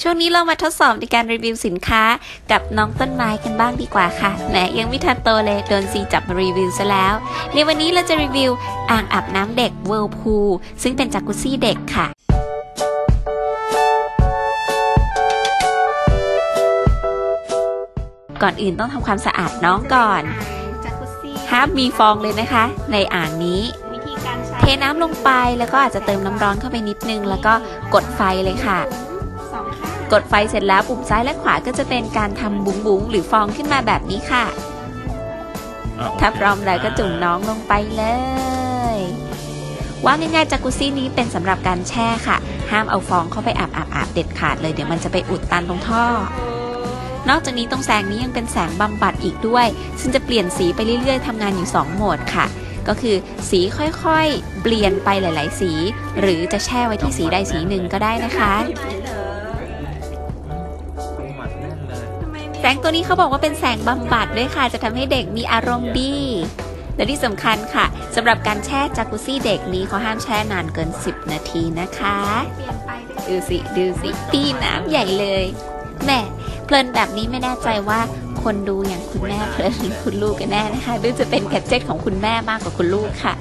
ช่วงนี้เรามาทดสอบในการรีวิวสินค้ากับน้องต้นไม้กันบ้างดีกว่าค่ะแหมยังไม่ทันโตเลยโดนซีจับมารีวิวซะแล้ว ในวันนี้เราจะรีวิวอ่างอาบน้ำเด็กเวิร์พูลซึ่งเป็นจากกุซี่เด็กค่ะก่อนอื่นต้องทำความสะอาดน้องก่อนจากกุซี่ห้ามมีฟองเลยนะคะ ในอ่างนี้วิธีการใช้เทน้ำลงไปแล้วก็อาจจะเติมน้ำร้อนเข้าไปนิดนึง แล้วก็กดไฟเลยค่ะสองข้าง กดไฟเสร็จแล้วปุ่มซ้ายและขวาก็จะเป็นการทำบุ๋งบุ๋งๆหรือฟองขึ้นมาแบบนี้ค่ะถ้าพร้อมแล้วก็จุ่มน้องลงไปเลย ว่าง่ายๆจากกุซี่นี้เป็นสำหรับการแช่ค่ะ ห้ามเอาฟองเข้าไปอาบอาบอาบเด็ดขาดเลยเดี๋ยวมันจะไปอุดตันตรงท่อ นอกจากนี้ตรงแสงนี้ยังเป็นแสงบำบัดอีกด้วย ซึ่งจะเปลี่ยนสีไปเรื่อยๆทำงานอยู่ 2 โหมดค่ะ ก็คือสีค่อยๆ เปลี่ยนไปหลาย ๆ สี หรือจะแช่ไว้ที่สีใดสีหนึ่งก็ได้นะคะหมั แสงตัวนี้เขาบอกว่าเป็นแสงบำบัดด้วยค่ะ จะทำให้เด็กมีอารมณ์ดี และที่สำคัญค่ะสำหรับการแช่จากุซี่เด็กนี้เขาห้ามแช่นานเกิน 10 นาทีนะคะดูสิดูสิตีน้ำใหญ่เลยแหม่เพลินแบบนี้ไม่แน่ใจว่าคนดูอย่างคุณแม่เพลินคุณลูกกันแน่นะคะหรือจะเป็นแกดเจ็ตของคุณแม่มากกว่าคุณลูกค่ะ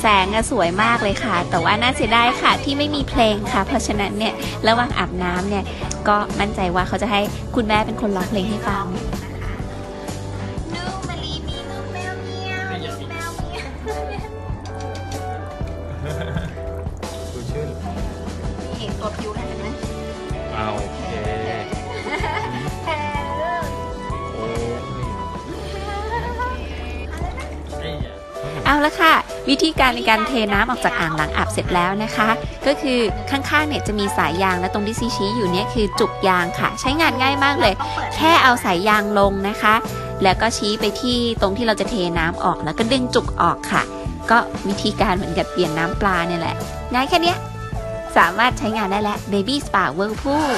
แสงอะสวยมากเลยค่ะ แต่ว่าน่าเสียดายค่ะที่ไม่มีเพลงค่ะ เพราะฉะนั้นเนี่ยระหว่างอาบน้ำเนี่ยก็มั่นใจว่าเขาจะให้คุณแม่เป็นคนร้องเพลงให้ฟังำนูมาลีมีนูแมวเมียวนูแมวเมียวดูชื่นนี่ตัวผิวเห็นไหมเอาโอเคแพ้เลยโอ้ย เอาละค่ะ วิธีการในการเทน้ำออกจากอ่างหลังอาบเสร็จแล้วนะคะ ก็คือข้างๆเนี่ยจะมีสายยางและตรงที่ซีชี้อยู่เนี่ยคือจุกยางค่ะ ใช้งานง่ายมากเลย แค่เอาสายยางลงนะคะ แล้วก็ชี้ไปที่ตรงที่เราจะเทน้ำออกแล้วก็ดึงจุกออกค่ะ ก็วิธีการเหมือนกับเปลี่ยนน้ำปลาเนี่ยแหละง่ายแค่นี้สามารถใช้งานได้แล้ว Baby Spa Whirlpool